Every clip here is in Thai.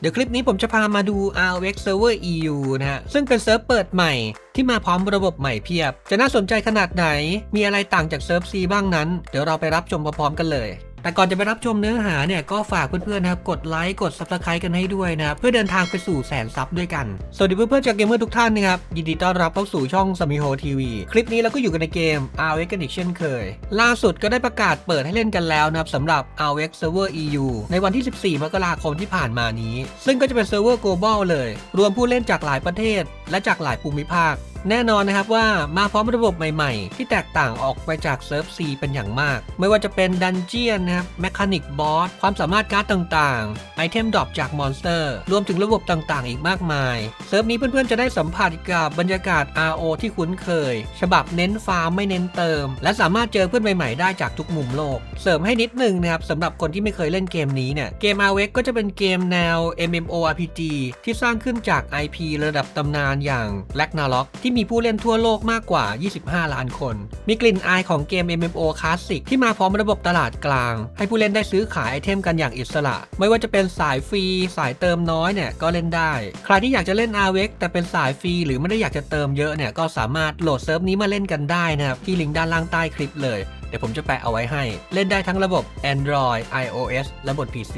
เดี๋ยวคลิปนี้ผมจะพามาดู RX Server EU นะฮะ ซึ่งเป็นเซิร์ฟเปิดใหม่ที่มาพร้อมระบบใหม่เพียบ จะน่าสนใจขนาดไหน มีอะไรต่างจากเซิร์ฟ C บ้างนั้น เดี๋ยวเราไปรับชมพร้อมๆกันเลย แต่ก่อนจะไปรับชมเนื้อหาเนี่ยก็ฝากเพื่อนๆนะครับกดไลค์กด Subscribe กันให้ด้วยนะครับเพื่อเดินทางไปสู่แสนซับด้วยกัน สวัสดีเพื่อนๆจากเกมเมอร์ทุกท่านนะครับยินดีต้อนรับเข้าสู่ช่องสมิโฮทีวีคลิปนี้เราก็อยู่กันในเกม RX กันอีกเช่นเคย ล่าสุดก็ได้ประกาศเปิดให้เล่นกันแล้วนะครับสำหรับ RX Server EU ในวันที่ 14 มกราคมที่ผ่านมานี้ ซึ่งก็จะเป็นเซิร์ฟเวอร์ global เลย รวมผู้เล่นจากหลายประเทศ และจากหลายภูมิภาค แน่นอนนะครับว่ามาพร้อมระบบใหม่ๆ ที่แตกต่างออกไปจากเซิร์ฟ C เป็นอย่างมาก ไม่ว่าจะเป็นดันเจียนนะครับแมคานิกบอสความสามารถการ์ดต่างๆ ไอเทมดรอปจากมอนสเตอร์ รวมถึงระบบต่างๆ อีกมากมาย เซิร์ฟนี้เพื่อนๆ จะได้สัมผัสกับบรรยากาศ RO ที่คุ้นเคย ฉบับเน้นฟาร์มไม่เน้นเติม และสามารถเจอเพื่อนใหม่ๆได้จากทุกมุมโลก เสริมให้นิดนึงนะครับสำหรับคนที่ไม่เคยเล่นเกมนี้เนี่ยเกม RX ก็จะเป็นเกมแนว MMORPG ที่สร้างขึ้นจาก IP ระดับตำนานอย่าง Ragnarok ที่มีผู้เล่นทั่วโลกมากกว่า 25 ล้านคน มีกลิ่นอายของเกม MMO คลาสสิกที่มาพร้อมระบบตลาดกลาง ให้ผู้เล่นได้ซื้อขายไอเทมกันอย่างอิสระ ไม่ว่าจะเป็นสายฟรี สายเติมน้อยเนี่ยก็เล่นได้ ใครที่อยากจะเล่น RX แต่เป็นสายฟรี หรือไม่ได้อยากจะเติมเยอะเนี่ยก็สามารถโหลดเซิร์ฟนี้มาเล่นกันได้นะครับที่ลิงก์ด้านล่างใต้คลิปเลยเดี๋ยวผมจะแปะเอาไว้ให้ เล่นได้ทั้งระบบ Android iOS และบน PC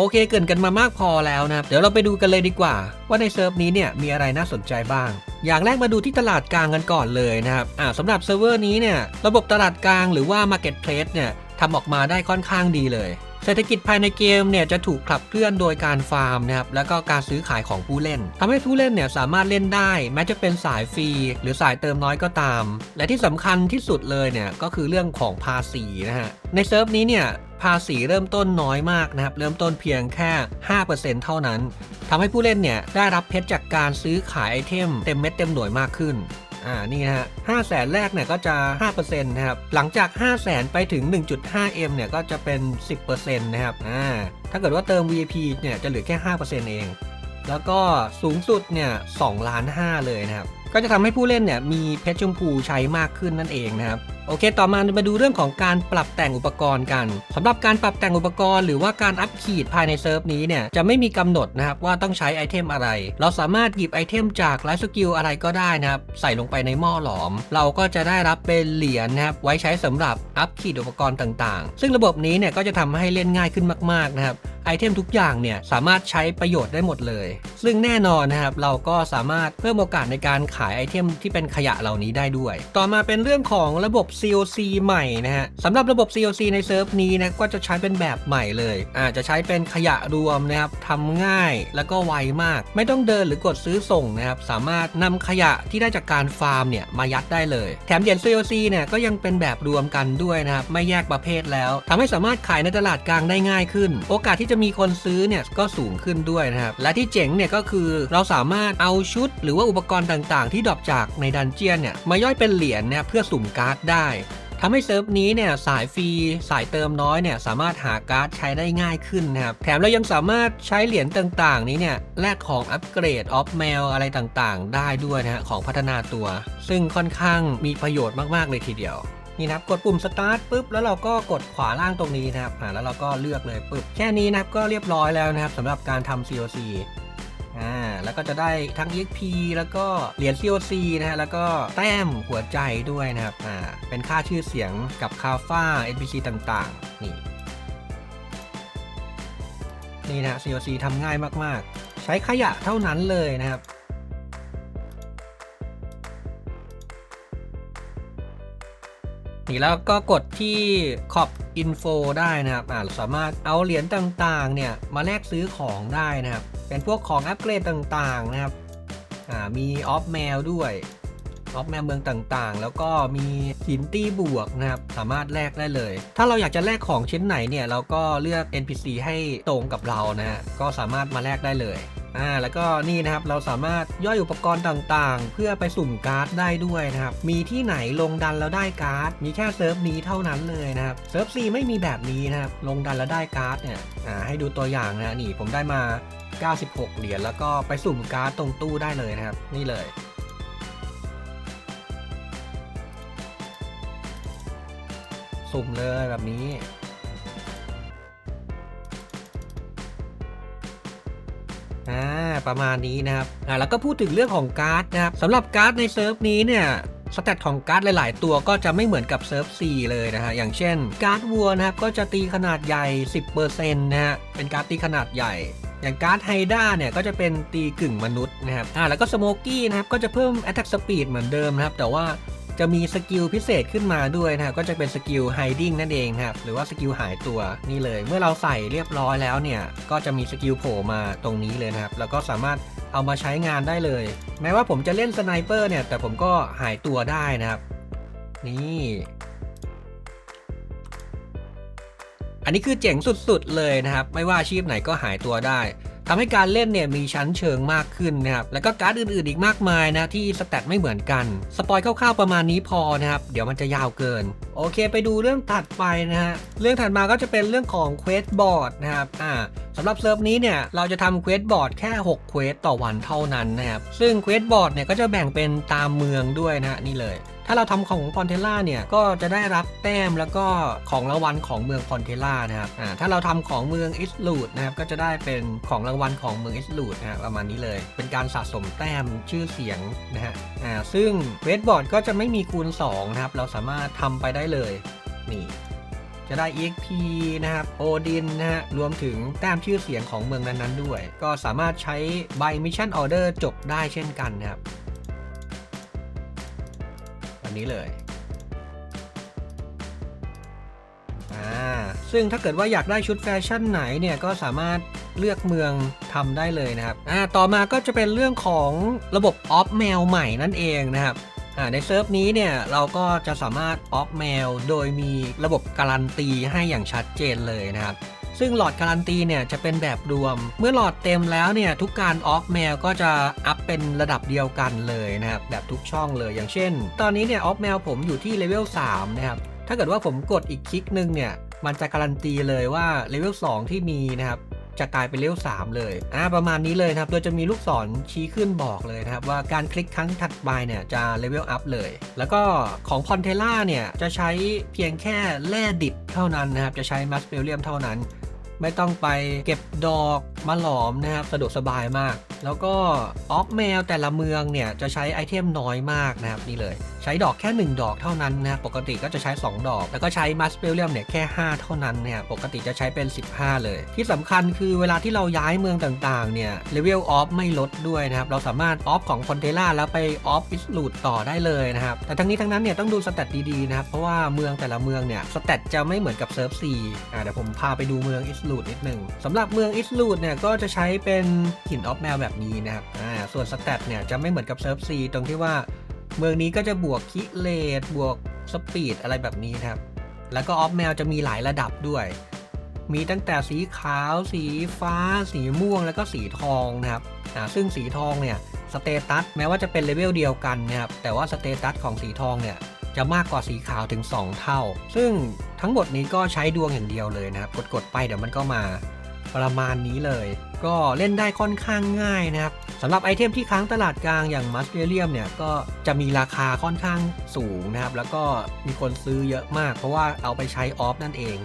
โอเคเกินกันมามากพอแล้วนะเดี๋ยวเราไปดูกันเลยดีกว่า ว่าในเซิร์ฟนี้เนี่ยมีอะไรน่าสนใจบ้าง อย่างแรกมาดูที่ตลาดกลางกันก่อนเลยนะครับอ่าสำหรับเซิร์ฟเวอร์นี้เนี่ยระบบตลาดกลางหรือว่า Marketplace เนี่ยทำออกมาได้ค่อนข้างดีเลย เศรษฐกิจภายในเกมเนี่ยจะถูกขับเคลื่อนโดยการฟาร์มนะครับแล้วก็การซื้อขายของผู้เล่นทำให้ผู้เล่นเนี่ยสามารถเล่นได้ แม้จะเป็นสายฟรีหรือสายเติมน้อยก็ตาม และที่สำคัญที่สุดเลยเนี่ยก็คือเรื่องของภาษีนะฮะในเซิร์ฟนี้เนี่ยภาษีเริ่มต้นน้อยมากนะครับ เริ่มต้นเพียงแค่ 5%เท่านั้น ทำให้ผู้เล่นเนี่ยได้รับเพชรจากการซื้อขายไอเทมเต็มเม็ดเต็มหน่วยมากขึ้น อ่านี่ฮะห้าแสนแรกเนี่ยก็จะ 5%นะครับ หลังจาก 5 0 0แสนไปถึง 1.5M เนี่ยก็จะเป็น 10%นะครับอ่าถ้าเกิดว่าเติม VIP เนี่ยจะเหลือแค่ 5%เอง แล้วก็สูงสุดเนี่ย2ล้าน5เลยนะครับ ก็จะทำให้ผู้เล่นเนี่ยมีเพชรชมพูใช้มากขึ้นนั่นเองนะครับ โอเค ต่อมามาดูเรื่องของการปรับแต่งอุปกรณ์กันสำหรับการปรับแต่งอุปกรณ์หรือว่าการอัพขีดภายในเซิร์ฟนี้เนี่ยจะไม่มีกำหนดนะครับว่าต้องใช้ไอเทมอะไร เราสามารถหยิบไอเทมจากไลฟ์สกิลอะไรก็ได้นะครับใส่ลงไปในหม้อหลอม เราก็จะได้รับเป็นเหรียญนะครับไว้ใช้สำหรับอัพขีดอุปกรณ์ต่างๆ ซึ่งระบบนี้เนี่ยก็จะทำให้เล่นง่ายขึ้นมาก ๆนะครับไอเทมทุกอย่างเนี่ยสามารถใช้ประโยชน์ได้หมดเลย ซึ่งแน่นอนนะครับเราก็สามารถเพิ่มโอกาสในการขายไอเทมที่เป็นขยะเหล่านี้ได้ด้วย ต่อมาเป็นเรื่องของระบบ COC ใหม่นะฮะสำหรับระบบ COC ในเซิร์ฟนี้นะก็จะใช้เป็นแบบใหม่เลยอาจจะใช้เป็นขยะรวมนะครับทำง่ายแล้วก็ไวมาก ไม่ต้องเดินหรือกดซื้อส่งนะครับสามารถนำขยะที่ได้จากการฟาร์มเนี่ยมายัดได้เลย แถมเหรียญ COC เนี่ยก็ยังเป็นแบบรวมกันด้วยนะครับไม่แยกประเภทแล้วทำให้สามารถขายในตลาดกลางได้ง่ายขึ้น โอกาสที่จะมีคนซื้อเนี่ยก็สูงขึ้นด้วยนะครับและที่เจ๋งเนี่ยก็คือเราสามารถเอาชุด หรือว่าอุปกรณ์ต่างๆ ที่ดรอปจากในดันเจียนเนี่ยมาย่อยเป็นเหรียญเนี่ยเพื่อสุ่มการ์ดได้ทำให้เซิร์ฟนี้เนี่ยสายฟรีสายเติมน้อยเนี่ยสามารถหาการ์ดใช้ได้ง่ายขึ้นนะครับ แถมเรายังสามารถใช้เหรียญต่างๆ นี้เนี่ยแลกของอัปเกรดออฟแมวอะไรต่างๆ ได้ด้วยนะฮะของพัฒนาตัว ซึ่งค่อนข้างมีประโยชน์มากๆเลยทีเดียวนี่นะครับกดปุ่ม start ปุ๊บแล้วเราก็กดขวาล่างตรงนี้นะครับแล้วเราก็เลือกเลยปุ๊บแค่นี้นะครับก็เรียบร้อยแล้วนะครับสำหรับการทำ COC อ่าแล้วก็จะได้ทั้ง EXP แล้วก็เหรียญ COC นะฮะแล้วก็แต้มหัวใจด้วยนะครับอ่าเป็นค่าชื่อเสียงกับคาฟ้า NPC ต่างๆ นี่นี่นะ COC ทำง่ายมากๆ ใช้ขยะเท่านั้นเลยนะครับ นี่แล้วก็กดที่ขอบ info ได้นะครับอ่าสามารถเอาเหรียญต่างๆเนี่ยมาแลกซื้อของได้นะครับ เป็นพวกของอัปเกรดต่างๆนะครับอ่ามีออฟแมวด้วยออฟแมวเมืองต่างๆ แล้วก็มีหินตีบวกนะครับ สามารถแลกได้เลย ถ้าเราอยากจะแลกของชิ้นไหนเนี่ย เราก็เลือก NPC ให้ตรงกับเรานะฮะก็สามารถมาแลกได้เลย อ่าแล้วก็นี่นะครับเราสามารถย่อยอุปกรณ์ต่างๆ เพื่อไปสุ่มการ์ดได้ด้วยนะครับ มีที่ไหนลงดันแล้วได้การ์ด มีแค่เซิร์ฟนี้เท่านั้นเลยนะครับ เซิร์ฟซีไม่มีแบบนี้นะครับ ลงดันแล้วได้การ์ดเนี่ยอ่าให้ดูตัวอย่างนะนี่ผมได้มา 96 เหรียญแล้วก็ไปสุ่มการ์ดตรงตู้ได้เลยนะครับ นี่เลยสุ่มเลยแบบนี้ อ่าประมาณนี้นะครับอ่าแล้วก็พูดถึงเรื่องของการ์ดนะครับสำหรับการ์ดในเซิร์ฟนี้เนี่ยสแตทของการ์ดหลาย ๆ ตัวก็จะไม่เหมือนกับเซิร์ฟ C เลยนะฮะ อย่างเช่น การ์ดวัวนะครับก็จะตีขนาดใหญ่ 10%นะฮะ เป็นการ์ดตีขนาดใหญ่ อย่างการ์ดไฮด้าเนี่ยก็จะเป็นตีกึ่งมนุษย์นะครับ อ่าแล้วก็สโมกี้นะครับก็จะเพิ่ม Attack Speed เหมือนเดิมนะครับ แต่ว่า จะมีสกิลพิเศษขึ้นมาด้วยนะครับก็จะเป็นสกิล hiding นั่นเองครับหรือว่าสกิลหายตัวนี่เลย เมื่อเราใส่เรียบร้อยแล้วเนี่ยก็จะมีสกิลโผล่มาตรงนี้เลยนะครับแล้วก็สามารถเอามาใช้งานได้เลย แม้ว่าผมจะเล่นสไนเปอร์เนี่ยแต่ผมก็หายตัวได้นะครับ นี่อันนี้คือเจ๋งสุดๆเลยนะครับ ไม่ว่าอาชีพไหนก็หายตัวได้ ทำให้การเล่นเนี่ยมีชั้นเชิงมากขึ้นนะครับ แล้วก็การ์ดอื่นๆอีกมากมายนะที่สแตทไม่เหมือนกัน สปอยคร่าวๆประมาณนี้พอนะครับ เดี๋ยวมันจะยาวเกิน โอเค ไปดูเรื่องถัดไปนะฮะ เรื่องถัดมาก็จะเป็นเรื่องของเควสบอร์ดนะครับ อ่าสำหรับเซิร์ฟนี้เนี่ยเราจะทำเควสบอร์ดแค่ 6 เควสต่อวันเท่านั้นนะครับ ซึ่งเควสบอร์ดเนี่ยก็จะแบ่งเป็นตามเมืองด้วยนะฮะนี่เลย ถ้าเราทำของพอนเทล่าเนี่ยก็จะได้รับแต้มแล้วก็ของรางวัลของเมืองพอนเทล่านะครับอ่าถ้าเราทำของเมืองอิสลูดนะครับก็จะได้เป็นของรางวัลของเมืองอิสลูดนะฮะประมาณนี้เลย เป็นการสะสมแต้มชื่อเสียงนะฮะอ่าซึ่งเวทบอร์ดก็จะไม่มีคูณ2นะครับเราสามารถทำไปได้เลยนี่จะได้ EXP นะครับ โอดินนะฮะ รวมถึงแต้มชื่อเสียงของเมืองนั้นๆด้วย ก็สามารถใช้ใบมิชชั่นออเดอร์จบได้เช่นกันนะครับ อันนี้เลยอ่าซึ่งถ้าเกิดว่าอยากได้ชุดแฟชั่นไหนเนี่ยก็สามารถเลือกเมืองทำได้เลยนะครับอ่าต่อมาก็จะเป็นเรื่องของระบบออฟแมวใหม่นั่นเองนะครับอ่าในเซิร์ฟนี้เนี่ยเราก็จะสามารถออฟแมวโดยมีระบบการันตีให้อย่างชัดเจนเลยนะครับ ซึ่งหลอดการันตีเนี่ยจะเป็นแบบรวม เมื่อหลอดเต็มแล้วเนี่ยทุกการออฟแมวก็จะอัพเป็นระดับเดียวกันเลยนะครับแบบทุกช่องเลยอย่างเช่น ตอนนี้เนี่ยออฟแมวผมอยู่ที่เลเวล3นะครับถ้าเกิดว่าผมกดอีกคลิกหนึ่งเนี่ยมันจะการันตีเลยว่าเลเวล2ที่มีนะครับจะกลายเป็นเลเวล3เลย อ่า ประมาณนี้เลยนะครับ โดยจะมีลูกศรชี้ขึ้นบอกเลยนะครับ ว่าการคลิกครั้งถัดไปเนี่ยจะเลเวลอัพเลย แล้วก็ของพอนเทล่าเนี่ย จะใช้เพียงแค่แร่ดิบเท่านั้นนะครับ จะใช้มัสเปเลียมเท่านั้น ไม่ต้องไปเก็บดอกมาหลอมนะครับ สะดวกสบายมาก แล้วก็ออฟแมวแต่ละเมืองเนี่ยจะใช้ไอเทมน้อยมากนะครับนี่เลยใช้ดอกแค่ 1 ดอกเท่านั้นนะครับปกติก็จะใช้ 2 ดอก แล้วก็ใช้มัสเปลเลียมเนี่ยแค่ 5 เท่านั้นเนี่ยปกติจะใช้เป็น 15 เลย ที่สำคัญคือเวลาที่เราย้ายเมืองต่างๆเนี่ยเลเวลออฟไม่ลดด้วยนะครับเราสามารถออฟของคอนเทล่าแล้วไปออฟอิสลูดต่อได้เลยนะครับแต่ทั้งนี้ทั้งนั้นเนี่ยต้องดูสแตตดีๆนะครับเพราะว่าเมืองแต่ละเมืองเนี่ยสแตตจะไม่เหมือนกับเซิร์ฟซีอ่าเดี๋ยวผมพาไปดูเมืองอิสลูดนิดนึงสำหรับเมืองอิสลูดเนี่ยก็จะใช้เป็นหินออฟแมวแบบนี้นะครับอ่าส่วนสแตตเนี่ยจะไม่เหมือนกับเซิร์ฟซีตรงที่ว่า เมืองนี้ก็จะบวกคิเลตบวกสปีดอะไรแบบนี้นะครับ แล้วก็ออฟแมวจะมีหลายระดับด้วย มีตั้งแต่สีขาว สีฟ้า สีม่วงแล้วก็สีทองนะครับซึ่งสีทองเนี่ยสเตตัสแม้ว่าจะเป็นเลเวลเดียวกันนะครับแต่ว่าสเตตัสของสีทองเนี่ยจะมากกว่าสีขาวถึง 2 เท่า ซึ่งทั้งหมดนี้ก็ใช้ดวงอย่างเดียวเลยนะครับ กดๆไปเดี๋ยวมันก็มา ประมาณนี้เลย ก็เล่นได้ค่อนข้างง่ายนะครับสำหรับไอเทมที่ค้างตลาดกลางอย่างมัสเตเรียมเนี่ยก็จะมีราคาค่อนข้างสูงนะครับ แล้วก็มีคนซื้อเยอะมาก เพราะว่าเอาไปใช้ออฟนั่นเอง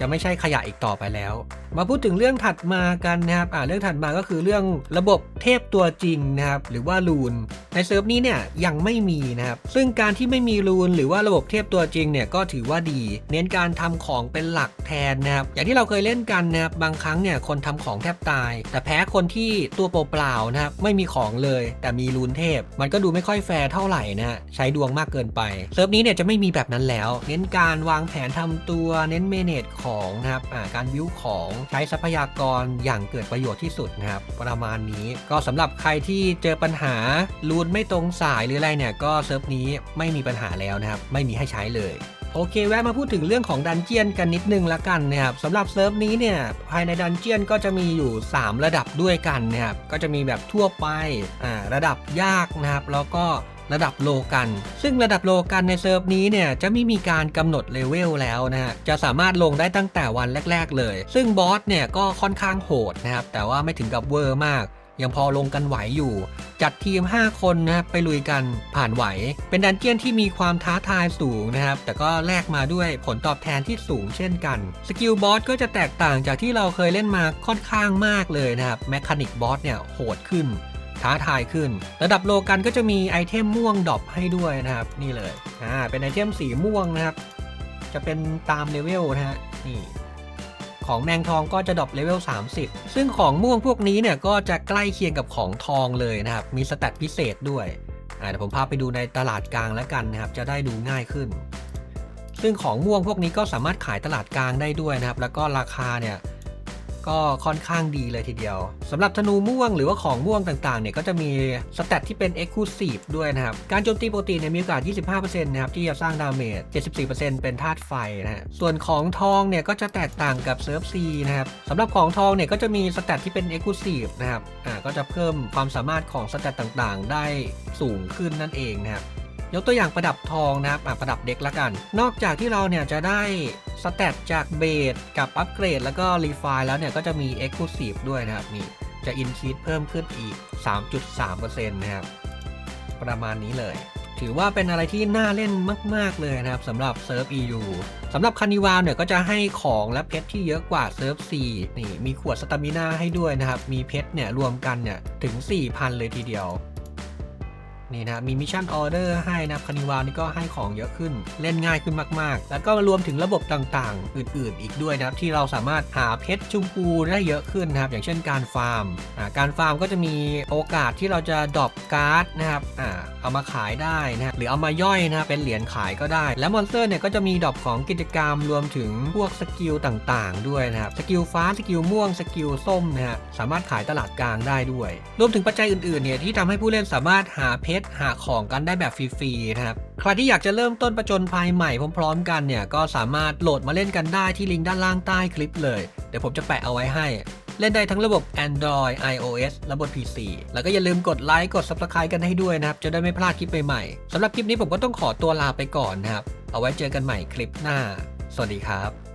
จะไม่ใช่ขยะอีกต่อไปแล้ว มาพูดถึงเรื่องถัดมากันนะครับอ่าเรื่องถัดมาก็คือเรื่องระบบเทพตัวจริงนะครับหรือว่าลูน ในเซิร์ฟนี้เนี่ยยังไม่มีนะครับซึ่งการที่ไม่มีลูน หรือว่าระบบเทพตัวจริงเนี่ยก็ถือว่าดี เน้นการทำของเป็นหลักแทนนะครับอย่างที่เราเคยเล่นกันนะครับบางครั้งเนี่ยคนทำของแทบตาย แต่แพ้คนที่ตัวเปล่าๆนะครับไม่มีของเลย แต่มีลูนเทพ มันก็ดูไม่ค่อยแฟร์เท่าไหร่นะใช้ดวงมากเกินไปเซิร์ฟนี้เนี่ยจะไม่มีแบบนั้นแล้ว เน้นการวางแผนทำตัว เน้นเมเนจของนะครับการวิวของใช้ทรัพยากรอย่างเกิดประโยชน์ที่สุดนะครับประมาณนี้ก็สำหรับใครที่เจอปัญหารูนไม่ตรงสายหรืออะไรเนี่ยก็เซิร์ฟนี้ไม่มีปัญหาแล้วนะครับไม่มีให้ใช้เลยโอเค แวะมาพูดถึงเรื่องของดันเจียนกันนิดนึงละกันนะครับสำหรับเซิร์ฟนี้เนี่ยภายในดันเจียนก็จะมีอยู่ 3 ระดับด้วยกันนะครับก็จะมีแบบทั่วไปอ่าระดับยากนะครับแล้วก็ ระดับโลกัน ซึ่งระดับโลกันในเซิร์ฟนี้เนี่ยจะไม่มีการกำหนดเลเวลแล้วนะฮะจะสามารถลงได้ตั้งแต่วันแรก ๆ เลย ซึ่งบอสเนี่ยก็ค่อนข้างโหดนะครับแต่ว่าไม่ถึงกับเวอร์มากยังพอลงกันไหวอยู่ จัดทีม 5 คนนะครับไปลุยกันผ่านไหว เป็นดันเจียนที่มีความท้าทายสูงนะครับ แต่ก็แลกมาด้วยผลตอบแทนที่สูงเช่นกัน สกิลบอสก็จะแตกต่างจากที่เราเคยเล่นมาค่อนข้างมากเลยนะครับ แมคานิกบอสเนี่ยโหดขึ้น ท้าทายขึ้น ระดับโลกันก็จะมีไอเทมม่วงดรอปให้ด้วยนะครับนี่เลยอ่าเป็นไอเทมสีม่วงนะครับ จะเป็นตามเลเวลนะฮะนี่ของแมงทองก็จะดรอปเลเวล 30 ซึ่งของม่วงพวกนี้เนี่ยก็จะใกล้เคียงกับของทองเลยนะครับ มีสแตทพิเศษด้วยอ่าเดี๋ยวผมพาไปดูในตลาดกลางแล้วกันนะครับ จะได้ดูง่ายขึ้น ซึ่งของม่วงพวกนี้ก็สามารถขายตลาดกลางได้ด้วยนะครับ แล้วก็ราคาเนี่ย ก็ค่อนข้างดีเลยทีเดียวสำหรับธนูม่วงหรือว่าของม่วงต่างๆเนี่ยก็จะมีสเตตที่เป็น Exclusive ด้วยนะครับ การโจมตีปกติเนี่ยมีโอกาส 25%นะครับที่จะสร้างดาเมจ 74%เป็นธาตุไฟนะฮะส่วนของทองเนี่ยก็จะแตกต่างกับเซิร์ฟซีนะครับสำหรับของทองเนี่ยก็จะมีสเตตที่เป็น Exclusive นะครับอ่าก็จะเพิ่มความสามารถของสเตตต่างๆ ได้สูงขึ้นนั่นเองนะครับ ยกตัวอย่างประดับทองนะครับประดับเด็กละกัน นอกจากที่เราเนี่ยจะได้สเตตจากเบสกับอัปเกรด แล้วก็รีไฟล์แล้วเนี่ยก็จะมี Exclusive ด้วยนะครับนี่จะอินคีเพิ่มขึ้นอีก 3.3%นะครับประมาณนี้เลย ถือว่าเป็นอะไรที่น่าเล่นมาก ๆ เลยนะครับสำหรับเซิร์ฟ EU สำหรับคานิวาลเนี่ยก็จะให้ของและเพชรที่เยอะกว่าเซิร์ฟ C นี่มีขวดสตามิน่าให้ด้วยนะครับ มีเพชรเนี่ยรวมกันเนี่ยถึง 4,000 เลยทีเดียว นี่นะมีมิชชั่นออเดอร์ให้นะคานิวานี่ก็ให้ของเยอะขึ้นเล่นง่ายขึ้นมาก ๆ แล้วก็รวมถึงระบบต่างๆ อื่นๆ อีกด้วยนะครับ ที่เราสามารถหาเพชรชุมพูได้เยอะขึ้นนะครับ อย่างเช่นการฟาร์มการฟาร์มก็จะมีโอกาสที่เราจะดรอปการ์ดนะครับอเอามาขายได้นะรหรือเอามาย่อยนะเป็นเหรียญขายก็ได้ และมอนสเตอร์เนี่ยก็จะมีดรอปของกิจกรรมรวมถึงพวกสกิลต่างๆ ด้วยนะครับสกิลฟ้าสกิลม่วงสกิลส้มนะฮะสามารถขายตลาดกลางได้ด้วย รวมถึงปัจจัยอื่นๆเนี่ยที่ทำให้ผู้เล่นสามารถหาเพชรหาของกันได้แบบฟรีๆนะครับ ใครที่อยากจะเริ่มต้นประจนภัยใหม่พร้อมๆ กันเนี่ยก็สามารถโหลดมาเล่นกันได้ที่ลิงก์ด้านล่างใต้คลิปเลย เดี๋ยวผมจะแปะเอาไว้ให้ เล่นได้ทั้งระบบ Android iOS และบน PC แล้วก็อย่าลืมกดไลค์กด Subscribe กันให้ด้วยนะครับ จะได้ไม่พลาดคลิปใหม่ๆสำหรับคลิปนี้ผมก็ต้องขอตัวลาไปก่อนนะครับ เอาไว้เจอกันใหม่คลิปหน้า สวัสดีครับ